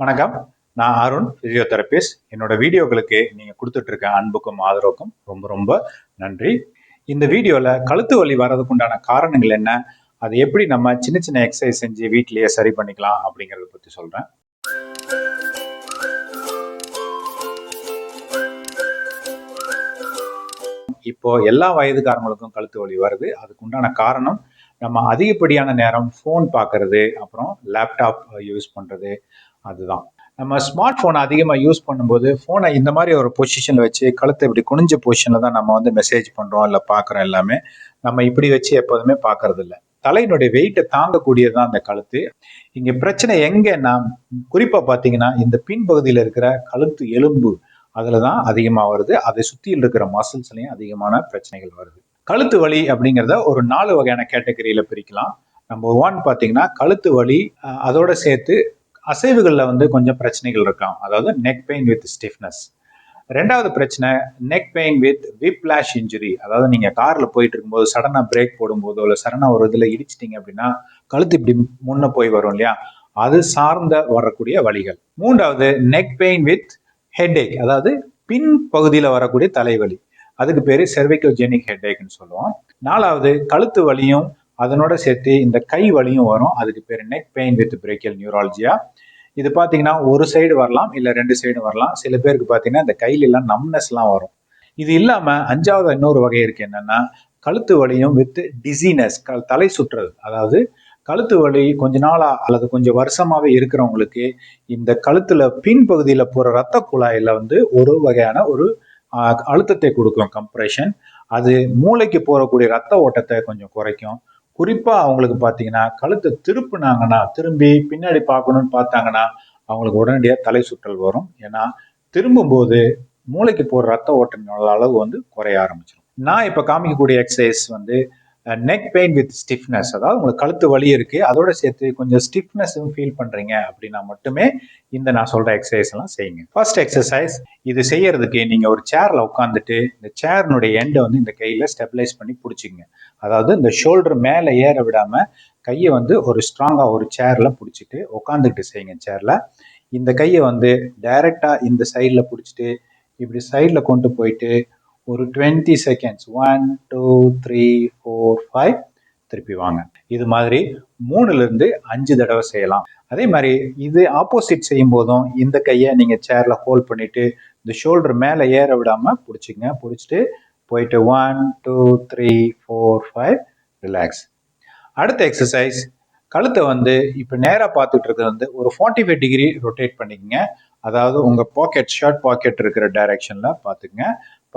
வணக்கம். நான் அருண் பிசியோதெரபிஸ்ட் என்னோட வீடியோக்களுக்கு நீங்கள் கொடுத்துட்ருக்க அன்புக்கும் ஆதரவுக்கும் ரொம்ப ரொம்ப நன்றி. இந்த வீடியோவில் கழுத்து வலி வர்றதுக்கு உண்டான காரணங்கள் என்ன? அதை எப்படி நம்ம சின்ன சின்ன எக்ஸசைஸ் செஞ்சு வீட்டிலேயே சரி பண்ணிக்கலாம் அப்படிங்கிறத பற்றி சொல்கிறேன் இப்போ எல்லா வயதுக்காரங்களுக்கும் கழுத்து வலி வருது. அதுக்கு உண்டான காரணம் நம்ம அதிகப்படியான நேரம் ஃபோன் பார்க்கறது அப்புறம் லேப்டாப் யூஸ் பண்ணுறது அதுதான். நம்ம ஸ்மார்ட் ஃபோனை அதிகமாக யூஸ் பண்ணும்போது ஃபோனை இந்த மாதிரி ஒரு பொசிஷனில் வச்சு கழுத்தை இப்படி குனிஞ்ச பொசிஷனில் தான் நம்ம வந்து மெசேஜ் பண்ணுறோம் இல்லை பார்க்குறோம் எல்லாமே. நம்ம இப்படி வச்சு எப்போதுமே பார்க்கறது இல்லை தலையினுடைய வெயிட்டை தாங்கக்கூடியது தான் அந்த கழுத்து. இங்கே பிரச்சனை எங்கன்னா குறிப்பாக பார்த்தீங்கன்னா இந்த பின்பகுதியில் இருக்கிற கழுத்து எலும்பு அதில் தான் அதிகமாக வருது. அதை சுற்றியில் இருக்கிற மசில்ஸ்லையும் அதிகமான பிரச்சனைகள் வருது. கழுத்து வலி அப்படிங்கிறத ஒரு நாலு வகையான கேட்டகரியில் பிரிக்கலாம். நம்பர் ஒன் பார்த்தீங்கன்னா கழுத்து வலி அதோட சேர்த்து அசைவுகளில் வந்து கொஞ்சம் பிரச்சனைகள் இருக்கும் அதாவது நெக் பெயின் வித் ஸ்டிஃப்னஸ் ரெண்டாவது பிரச்சனை neck pain with whiplash injury அதாவது நீங்கள் காரில் போயிட்டு இருக்கும்போது சடனாக பிரேக் போடும்போதோ இல்லை சடனாக ஒரு இதில் இடிச்சிட்டிங்க அப்படின்னா கழுத்து இப்படி முன்னே போய் வரும் இல்லையா? அது சார்ந்த வரக்கூடிய வழிகள். மூன்றாவது நெக் பெயின் வித் ஹெட்ஏக் அதாவது பின் பகுதியில் வரக்கூடிய தலைவலி. அதுக்கு பேர் செர்விக்கோஜெனிக் ஹெட்ஏக்னு சொல்லுவோம். நாலாவது கழுத்து வலியும் அதனோட சேர்த்து இந்த கை வலியும் வரும். அதுக்கு பேர் neck pain with brachial neuralgia இது பார்த்தீங்கன்னா ஒரு சைடு வரலாம் இல்லை ரெண்டு சைடு வரலாம். சில பேருக்கு பார்த்தீங்கன்னா இந்த கையிலெல்லாம் நம்னஸ்லாம் வரும். இது இல்லாமல் அஞ்சாவது இன்னொரு வகை இருக்கு என்னென்னா கழுத்து வலியும் வித் டிசீனஸ் தலை சுற்றுறது அதாவது கழுத்து வலி கொஞ்ச நாளா அல்லது கொஞ்சம் வருஷமாவே இருக்கிறவங்களுக்கு இந்த கழுத்துல பின்பகுதியில போற ரத்த குழாயில வந்து ஒரு வகையான ஒரு அழுத்தத்தை கொடுக்கும் கம்ப்ரெஷன் அது மூளைக்கு போகக்கூடிய ரத்த ஓட்டத்தை கொஞ்சம் குறைக்கும். குறிப்பாக அவங்களுக்கு பார்த்தீங்கன்னா கழுத்தை திருப்புனாங்கன்னா திரும்பி பின்னாடி பார்க்கணும்னு பார்த்தாங்கன்னா அவங்களுக்கு உடனடியாக தலை சுற்றல் வரும். ஏன்னா திரும்பும்போது மூளைக்கு போகிற ரத்த ஓட்டங்களோட அளவு வந்து குறைய ஆரம்பிச்சிடும் நான் இப்போ காமிக்கக்கூடிய எக்ஸசைஸ் வந்து நெக் பெயின் வித் ஸ்டிஃப்னஸ் அதாவது உங்களுக்கு கழுத்து வலி இருக்கு அதோட சேர்த்து கொஞ்சம் ஸ்டிஃப்னஸும் ஃபீல் பண்றீங்க அப்படின்னா மட்டுமே இந்த நான் சொல்ற எக்ஸசைஸ் எல்லாம் செய்யுங்க. ஃபர்ஸ்ட் எக்ஸசைஸ் இது செய்யறதுக்கு நீங்க ஒரு சேர்ல உட்காந்துட்டு இந்த சேர்னுடைய எண்டை வந்து இந்த கையில ஸ்டெபிலைஸ் பண்ணி பிடிச்சிங்க அதாவது இந்த ஷோல்டர் மேலே ஏற விடாம கையை வந்து ஒரு ஸ்ட்ராங்கா ஒரு சேர்ல பிடிச்சிட்டு உட்காந்துக்கிட்டு செய்யுங்க சேர்ல இந்த கையை வந்து டைரக்டா இந்த சைடில் பிடிச்சிட்டு இப்படி சைடில் கொண்டு போயிட்டு ஒரு twenty seconds one two three four five திருப்பி வாங்க. இது மாதிரி மூணுலேருந்து அஞ்சு தடவை செய்யலாம். அதே மாதிரி இது ஆப்போசிட் செய்யும் போதும் இந்த கையை நீங்கள் சேரில் ஹோல்ட் பண்ணிவிட்டு இந்த ஷோல்டர் மேலே ஏற விடாமல் பிடிச்சிங்க பிடிச்சிட்டு போயிட்டு one two three four five relax அடுத்த எக்ஸசைஸ் கழுத்தை வந்து இப்போ நேராக பார்த்துட்டு இருக்கிறது வந்து ஒரு ஃபார்ட்டி ஃபைவ் டிகிரி ரொட்டேட் பண்ணிக்கங்க. அதாவது உங்கள் பாக்கெட் ஷர்ட் பாக்கெட் இருக்கிற டைரக்ஷனில் பார்த்துக்கங்க.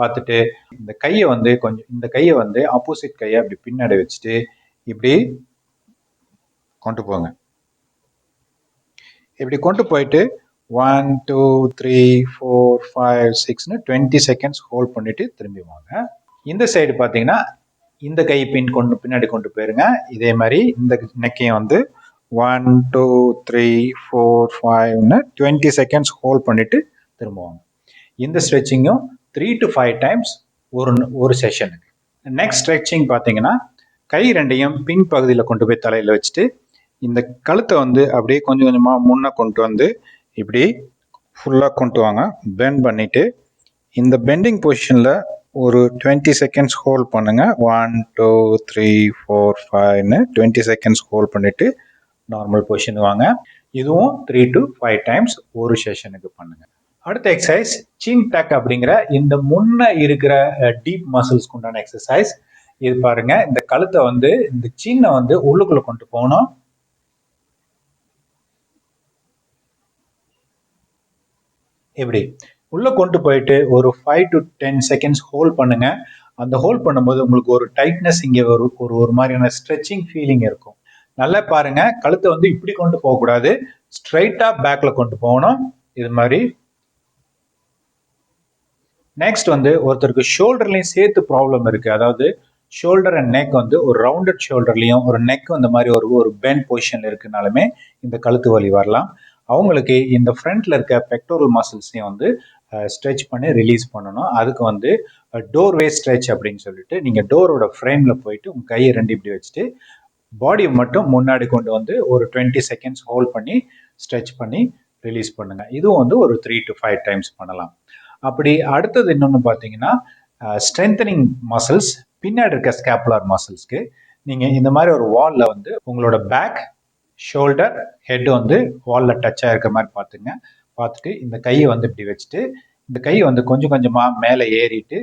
பார்த்துட்டு இந்த கையை வந்து கொஞ்சம் இந்த கையை வந்து ஆப்போசிட் கையை அப்படி பின்னாடி வச்சுட்டு இப்படி கொண்டு போங்க. இப்படி கொண்டு போயிட்டு one two three four five சிக்ஸ்னு டுவெண்ட்டி செகண்ட்ஸ் ஹோல்ட் பண்ணிட்டு திரும்பி வாங்க. இந்த சைடு பார்த்தீங்கன்னா இந்த கை பின் கொண்டு பின்னாடி கொண்டு போயிருங்க. இதே மாதிரி இந்த நெக்கையும் வந்து ஒன் டூ த்ரீ ஃபோர் ஃபைவ்னு டுவெண்ட்டி செகண்ட்ஸ் ஹோல்ட் பண்ணிவிட்டு திரும்புவாங்க. இந்த ஸ்ட்ரெச்சிங்கும் த்ரீ டு ஃபைவ் டைம்ஸ் ஒரு ஒரு செஷனுக்கு நெக்ஸ்ட் ஸ்ட்ரெச்சிங் பார்த்தீங்கன்னா கை ரெண்டையும் பின் பகுதியில் கொண்டு போய் தலையில் வச்சுட்டு இந்த கழுத்தை வந்து அப்படியே கொஞ்சம் கொஞ்சமாக முன்னே கொண்டு வந்து இப்படி ஃபுல்லாக கொண்டு வாங்க. பெண்ட் பண்ணிவிட்டு இந்த பெண்டிங் பொசிஷனில் ஒரு டுவெண்ட்டி செகண்ட்ஸ் ஹோல்ட் பண்ணுங்கள் ஒன் டூ த்ரீ ஃபோர் ஃபைவ்னு டுவெண்ட்டி செகண்ட்ஸ் ஹோல்ட் பண்ணிவிட்டு நார்மல் பொசிஷன் வாங்க. இதுவும் த்ரீ டு ஃபைவ் டைம்ஸ் ஒரு செஷனுக்கு பண்ணுங்கள் அடுத்த எக்ஸசைஸ் சின் டக் அப்படிங்கிற இந்த முன்ன இருக்கிற டீப் மசில்ஸ்க்கு உண்டான எக்ஸசைஸ் இது பாருங்க இந்த கழுத்தை வந்து இந்த சின்ன வந்து உள்ளுக்குள்ள கொண்டு போகணும். இப்படி உள்ள கொண்டு போயிட்டு ஒரு five to ten seconds hold பண்ணுங்க. அந்த ஹோல்ட் பண்ணும்போது உங்களுக்கு ஒரு டைட்னஸ் இங்கே ஒரு ஒரு ஒரு மாதிரியான ஸ்ட்ரெச்சிங் ஃபீலிங் இருக்கும். நல்லா பாருங்க கழுத்தை வந்து இப்படி கொண்டு போகக்கூடாது. ஸ்ட்ரைட்டாக பேக்கில் கொண்டு போகணும். இது மாதிரி நெக்ஸ்ட் வந்து ஒருத்தருக்கு ஷோல்டர்லையும் சேர்த்து ப்ராப்ளம் இருக்குது அதாவது ஷோல்டர் அண்ட் நெக் வந்து ஒரு ரவுண்டட் ஷோல்டர்லையும் ஒரு நெக் இந்த மாதிரி ஒரு ஒரு பென் பொசிஷனில் இருக்குனாலுமே இந்த கழுத்து வலி வரலாம். அவங்களுக்கு இந்த ஃப்ரண்ட்டில் இருக்க பெக்டோரல் மசில்ஸையும் வந்து ஸ்ட்ரெச் பண்ணி ரிலீஸ் பண்ணணும். அதுக்கு வந்து டோர்வே ஸ்ட்ரெச் அப்படின்னு சொல்லிட்டு நீங்கள் டோரோட ஃப்ரேமில் போயிட்டு உங்கள் கையை ரெண்டு இப்படி வச்சுட்டு பாடியை மட்டும் முன்னாடி கொண்டு வந்து ஒரு டுவெண்ட்டி செகண்ட்ஸ் ஹோல்ட் பண்ணி ஸ்ட்ரெச் பண்ணி ரிலீஸ் பண்ணுங்கள் இதுவும் வந்து ஒரு த்ரீ டு ஃபைவ் டைம்ஸ் பண்ணலாம். அப்படி அடுத்தது இன்னொன்று பார்த்தீங்கன்னா ஸ்ட்ரென்தனிங் மசில்ஸ் பின்னாடி இருக்க ஸ்கேப்புலர் மசில்ஸ்க்கு நீங்கள் இந்த மாதிரி ஒரு வாலில் வந்து உங்களோட பேக் ஷோல்டர் ஹெட் வந்து வாலில் டச் ஆகிருக்க மாதிரி பார்த்துங்க. பார்த்துட்டு இந்த கையை வந்து இப்படி வச்சுட்டு இந்த கை வந்து கொஞ்சம் கொஞ்சமாக மேலே ஏறிட்டு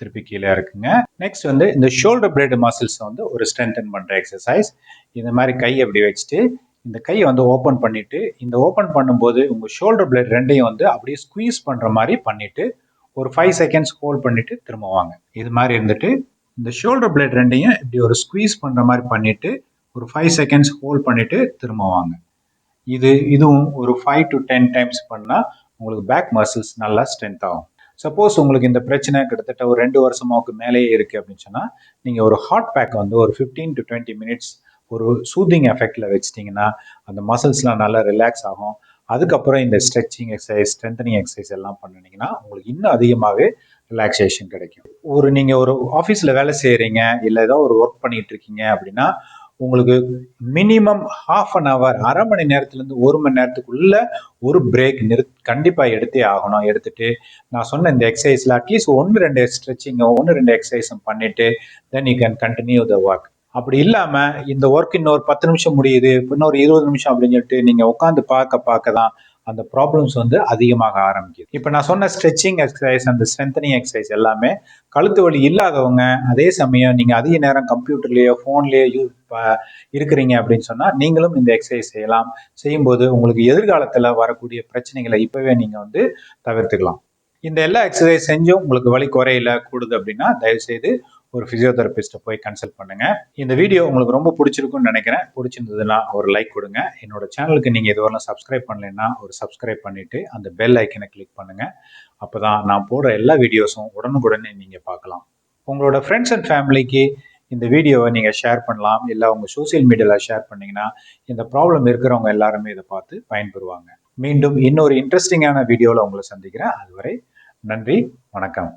திருப்பி கீழே இருக்குங்க நெக்ஸ்ட் வந்து இந்த ஷோல்டர் பிளேடு மசில்ஸ் வந்து ஒரு ஸ்ட்ரென்தன் பண்ணுற எக்ஸசைஸ் இந்த மாதிரி கையை அப்படி வச்சுட்டு இந்த கையை வந்து ஓப்பன் பண்ணிட்டு இந்த ஓப்பன் பண்ணும்போது உங்கள் ஷோல்டர் பிளேட் ரெண்டையும் வந்து அப்படியே ஸ்குவீஸ் பண்ணுற மாதிரி பண்ணிட்டு ஒரு ஃபைவ் செகண்ட்ஸ் ஹோல்ட் பண்ணிட்டு திரும்ப வாங்க. இது மாதிரி இருந்துட்டு இந்த ஷோல்டர் பிளேட் ரெண்டையும் இப்படி ஒரு ஸ்குவீஸ் பண்ணுற மாதிரி பண்ணிட்டு ஒரு ஃபைவ் செகண்ட்ஸ் ஹோல்ட் பண்ணிட்டு திரும்ப வாங்க. இது இதுவும் ஒரு ஃபைவ் டு டென் டைம்ஸ் பண்ணால் உங்களுக்கு பேக் மசில்ஸ் நல்லா ஸ்ட்ரென்த் ஆகும். சப்போஸ் உங்களுக்கு இந்த பிரச்சனை கிட்டத்தட்ட ஒரு ரெண்டு வருஷமாவுக்கு மேலேயே இருக்குது அப்படின்னு சொன்னால் நீங்கள் ஒரு ஹாட் பேக் வந்து ஒரு ஃபிஃப்டீன் டு டுவெண்ட்டி மினிட்ஸ் ஒரு சூதிங் எஃபெக்டில் வச்சிட்டிங்கன்னா அந்த மசில்ஸ்லாம் நல்லா ரிலாக்ஸ் ஆகும். அதுக்கப்புறம் இந்த ஸ்ட்ரெச்சிங் எக்ஸசைஸ் ஸ்ட்ரென்தனிங் எக்ஸசைஸ் எல்லாம் பண்ணினீங்கன்னா உங்களுக்கு இன்னும் அதிகமாகவே ரிலாக்ஸேஷன் கிடைக்கும். ஒரு நீங்கள் ஒரு ஆஃபீஸில் வேலை செய்கிறீங்க இல்லை ஏதோ ஒரு ஒர்க் பண்ணிட்டு இருக்கீங்க அப்படின்னா உங்களுக்கு மினிமம் ஹாஃப் அன் ஹவர் அரை மணி நேரத்துலேருந்து ஒரு மணி நேரத்துக்குள்ள ஒரு பிரேக் நிறு கண்டிப்பாக எடுத்தே ஆகணும். எடுத்துட்டு நான் சொன்ன இந்த எக்ஸசைஸில் அட்லீஸ்ட் ஒன்று ரெண்டு ஸ்ட்ரெச்சிங்கோ ஒன்று ரெண்டு எக்ஸசைஸும் பண்ணிவிட்டு then you can continue the work அப்படி இல்லாமல் இந்த ஒர்க் இன்னொரு பத்து நிமிஷம் முடியுது இன்னொரு இருபது நிமிஷம் அப்படின்னு சொல்லிட்டு நீங்கள் உட்காந்து பார்க்க பார்க்க தான் அந்த ப்ராப்ளம்ஸ் வந்து அதிகமாக ஆரம்பிக்குது. இப்போ நான் சொன்ன ஸ்ட்ரெச்சிங் எக்ஸசைஸ் அந்த ஸ்ட்ரென்தனிங் எக்ஸசைஸ் எல்லாமே கழுத்து வலி இல்லாதவங்க அதே சமயம் நீங்கள் அதிக நேரம் கம்ப்யூட்டர்லேயோ ஃபோன்லேயோ யூ இருக்கிறீங்க அப்படின்னு சொன்னால் நீங்களும் இந்த எக்ஸசைஸ் செய்யலாம். செய்யும்போது உங்களுக்கு எதிர்காலத்தில் வரக்கூடிய பிரச்சனைகளை இப்போவே நீங்கள் வந்து தவிர்த்துக்கலாம். இந்த எல்லா எக்ஸசைஸ் செஞ்சும் உங்களுக்கு வலி குறையில கூடுது அப்படின்னா தயவுசெய்து ஒரு ஃபிசியோதெரபிஸ்ட்டை போய் கன்சல்ட் பண்ணுங்கள் இந்த வீடியோ உங்களுக்கு ரொம்ப பிடிச்சிருக்கும்னு நினைக்கிறேன். பிடிச்சிருந்ததுன்னா ஒரு லைக் கொடுங்க. என்னோட சேனலுக்கு நீங்கள் இதுவரை சப்ஸ்கிரைப் பண்ணலைன்னா ஒரு சப்ஸ்கிரைப் பண்ணிவிட்டு அந்த பெல் ஐக்கனை கிளிக் அப்போ தான் நான் போடுற எல்லா வீடியோஸும் உடனுக்குடனே நீங்கள் பார்க்கலாம். உங்களோட ஃப்ரெண்ட்ஸ் அண்ட் ஃபேமிலிக்கு இந்த வீடியோவை நீங்கள் ஷேர் பண்ணலாம். இல்லை உங்கள் சோசியல் மீடியாவில் ஷேர் பண்ணிங்கன்னா இந்த ப்ராப்ளம் இருக்கிறவங்க எல்லாருமே இதை பார்த்து பயன்பெறுவாங்க. மீண்டும் இன்னொரு இன்ட்ரெஸ்டிங்கான வீடியோவில் உங்களை சந்திக்கிறேன். அதுவரை நன்றி வணக்கம்.